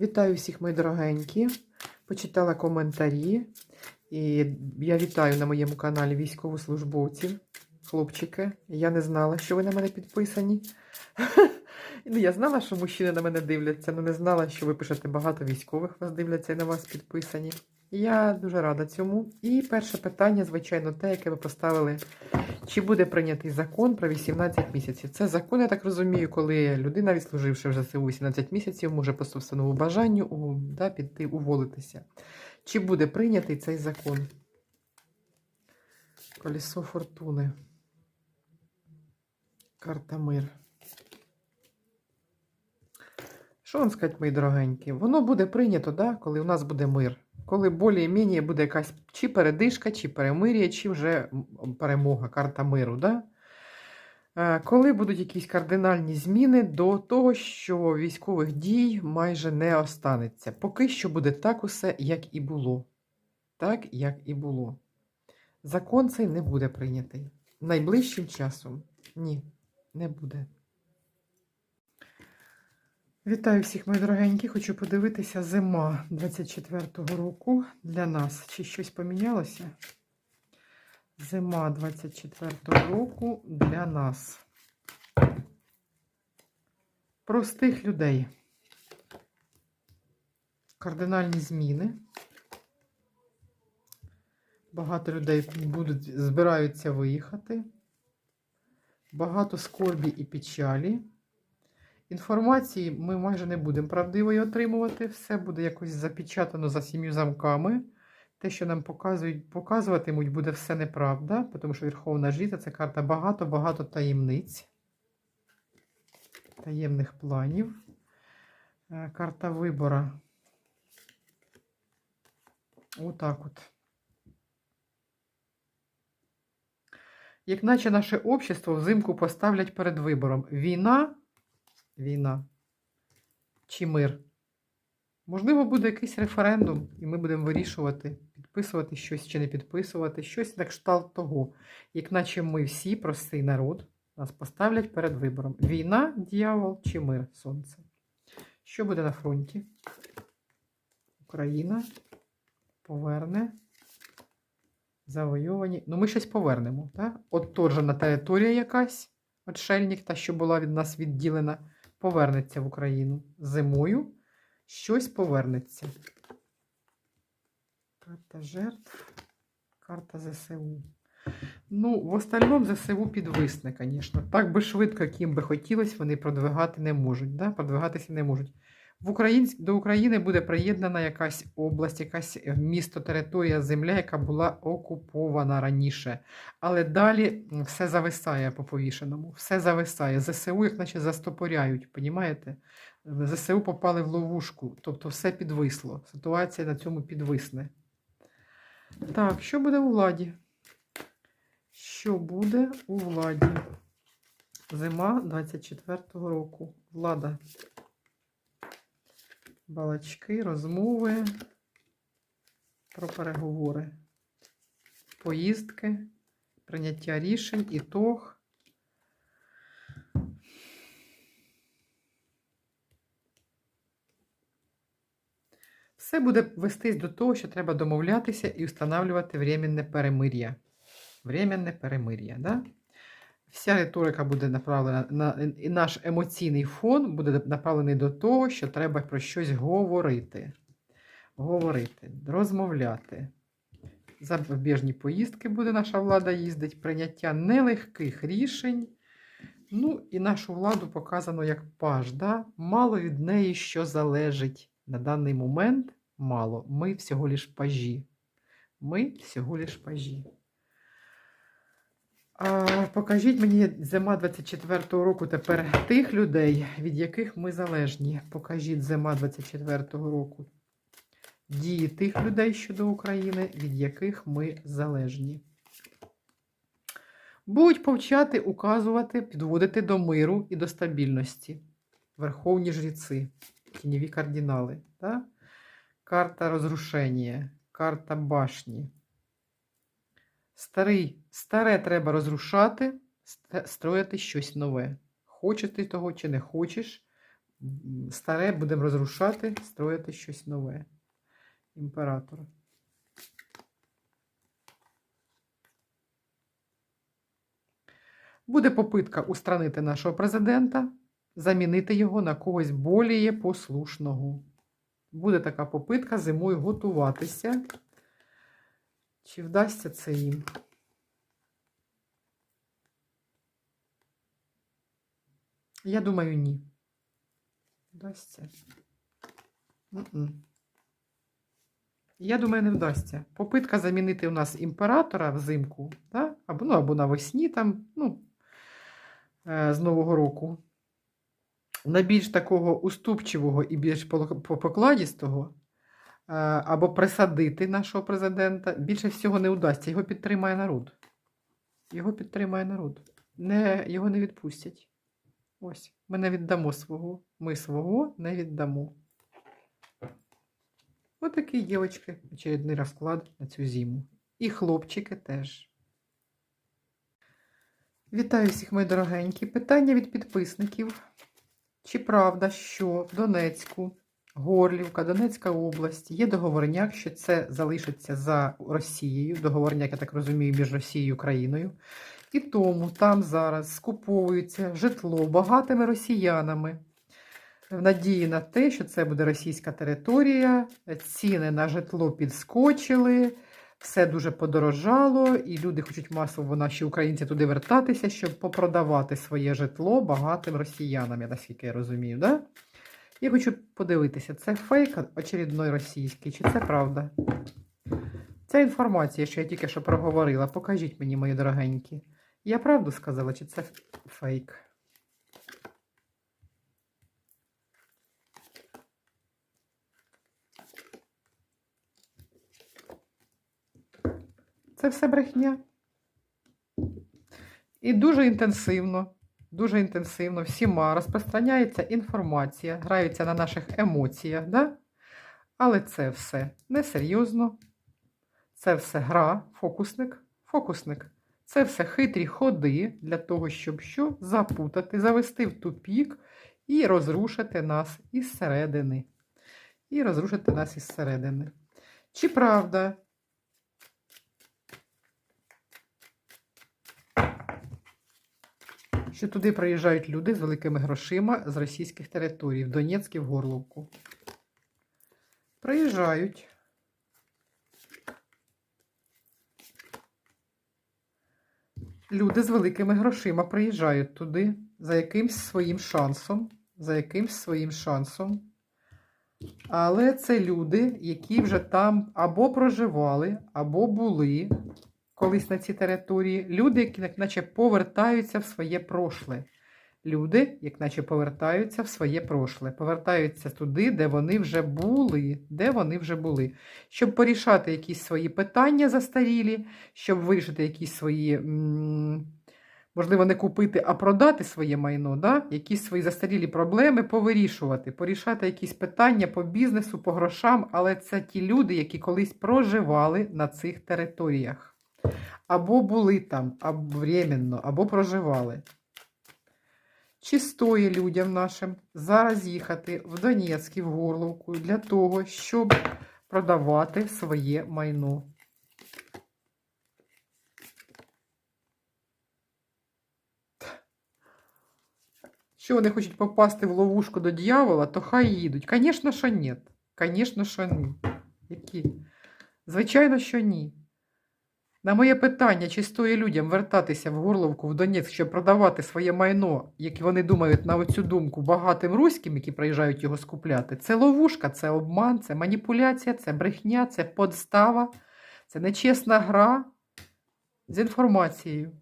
Вітаю всіх, мої дорогенькі. Почитала коментарі. І я вітаю на моєму каналі військовослужбовців, хлопчики. Я не знала, що ви на мене підписані. Ну, я знала, що мужчини на мене дивляться, але не знала, що ви пишете багато військових вас дивляться і на вас підписані. Я дуже рада цьому. І перше питання, звичайно, те, яке ви поставили. Чи буде прийнятий закон про 18 місяців? Це закон, я так розумію, коли людина, відслуживши вже ЗСУ 18 місяців, може по собственному бажанню у, да, піти уволитися. Чи буде прийнятий цей закон? Колесо фортуни. Карта мир. Що вам сказати, мої дорогенькі? Воно буде прийнято, да, коли у нас буде мир. Коли більш-менш буде якась чи передишка, чи перемир'я, чи вже перемога, карта миру. Да? Е, Коли будуть якісь кардинальні зміни до того, що військових дій майже не останеться. Поки що буде так усе, як і було. Так, як і було. Закон цей не буде прийнятий. Найближчим часом ні, не буде. Вітаю всіх, мої дорогенькі. Хочу подивитися зима 24-го року для нас. Чи щось помінялося? Зима 24-го року для нас. Простих людей. Кардинальні зміни. Багато людей будуть, збираються виїхати. Багато скорбі і печалі. Інформації ми майже не будемо правдивої отримувати. Все буде якось запечатано за сім'ю замками. Те, що нам показують, показуватимуть, буде все неправда, тому що Верховна Жриця – це карта багато-багато таємниць, таємних планів. Е, Карта вибора. Отак от. Як наче наше общество взимку поставлять перед вибором. Війна війна чи мир. Можливо, буде якийсь референдум, і ми будемо вирішувати, підписувати щось чи не підписувати, щось на кшталт того, як наче ми всі, простий народ, нас поставлять перед вибором. Війна, дьявол чи мир, сонце. Що буде на фронті? Україна поверне. Завойовані. Ну, ми щось повернемо, так? Отторжена територія якась, отшельник, та, що була від нас відділена повернеться в Україну зимою. Щось повернеться. Карта жертв, карта ЗСУ. Ну, в остальному ЗСУ підвисне, звісно. Так би швидко, яким би хотілося, вони продвигати не можуть. Да? Продвигатися не можуть. В Україн... До України буде приєднана якась область, якась місто, територія, земля, яка була окупована раніше. Але далі все зависає по повішеному, все зависає. ЗСУ, як наче застопоряють, понімаєте? ЗСУ попали в ловушку, тобто все підвисло. Ситуація на цьому підвисне. Так, що буде у владі? Що буде у владі? Зима 24-го року. Влада. Балачки, розмови про переговори, поїздки, прийняття рішень, ітог. Все буде вестись до того, що треба домовлятися і встановлювати временне перемир'я. Временне перемир'я, да? Вся риторика буде направлена на і наш емоційний фон буде направлений до того, що треба про щось говорити. Говорити, розмовляти. Зарубіжні поїздки буде наша влада їздити, прийняття нелегких рішень. Ну, і нашу владу показано як паж. Да? Мало від неї що залежить. На даний момент мало. Ми всього лиш пажі. Ми всього лиш пажі. Покажіть мені зима 24-го року тепер тих людей, від яких ми залежні. Покажіть зима 24-го року. Дії тих людей щодо України, від яких ми залежні. Будуть повчати, указувати, підводити до миру і до стабільності. Верховні жріці, тіньові кардинали. Да? Карта розрушення, карта башні. Старий, старе треба розрушати, строїти щось нове. Хочеш ти того чи не хочеш, старе будемо розрушати, строїти щось нове. Імператор. Буде попитка устранити нашого президента, замінити його на когось боліє послушного. Буде така попитка зимою готуватися. Чи вдасться це їм? Я думаю, ні. Вдасться. Я думаю, не вдасться. Попитка замінити у нас імператора взимку, да? або, ну, або навесні, там, ну, е, з Нового року. На більш такого уступчивого і більш покладістого, або присадити нашого президента, більше всього не вдасться. Його підтримає народ. Його підтримає народ. Не, його не відпустять. Ось, ми не віддамо свого. Ми свого не віддамо. Ось такий, дівчатки, очередний розклад на цю зиму. І хлопчики теж. Вітаю всіх, мої дорогенькі. Питання від підписників. Чи правда, що в Донецьку, Горлівка, Донецька область є договорняк, що це залишиться за Росією, договорняк, я так розумію, між Росією і Україною. І тому там зараз скуповується житло багатими росіянами в надії на те, що це буде російська територія, ціни на житло підскочили, все дуже подорожало, і люди хочуть масово наші українці туди вертатися, щоб попродавати своє житло багатим росіянам, я наскільки я розумію. Да? Я хочу подивитися, це фейк очередной російський, чи це правда? Ця інформація, що я тільки що проговорила, покажіть мені, мої дорогенькі. Я правду сказала, чи це фейк? Це все брехня. І дуже інтенсивно, дуже інтенсивно всіма розпространяється інформація, граються на наших емоціях, да? але це все несерйозно. Це все гра, фокусник, фокусник. Це все хитрі ходи для того, щоб що запутати, завести в тупік і розрушити нас із середини. І розрушити нас із середини. Чи правда, що туди приїжджають люди з великими грошима з російських територій, в Донецьк і в Горловку? Приїжджають. Люди з великими грошима приїжджають туди за якимсь своїм шансом, за якимсь своїм шансом. Але це люди, які вже там або проживали, або були колись на цій території. Люди, які як наче повертаються в своє прошле. Люди, як наче повертаються в своє прошле, повертаються туди, де вони вже були, де вони вже були, щоб порішати якісь свої питання застарілі, щоб вирішити якісь свої, можливо, не купити, а продати своє майно, да? якісь свої застарілі проблеми повирішувати, порішати якісь питання по бізнесу, по грошам, але це ті люди, які колись проживали на цих територіях. Або були там, або временно, або проживали. Чи стоїть людям нашим зараз їхати в Донецьк і в Горловку для того, щоб продавати своє майно? Що вони хочуть попасти в ловушку до дьявола, то хай їдуть. Звісно, що ні. Звісно, що ні. Які? Звичайно, що ні. На моє питання, чи стоїть людям вертатися в Горловку, в Донецьк, щоб продавати своє майно, як вони думають на оцю думку багатим руським, які приїжджають його скупляти, це ловушка, це обман, це маніпуляція, це брехня, це подстава, це нечесна гра з інформацією.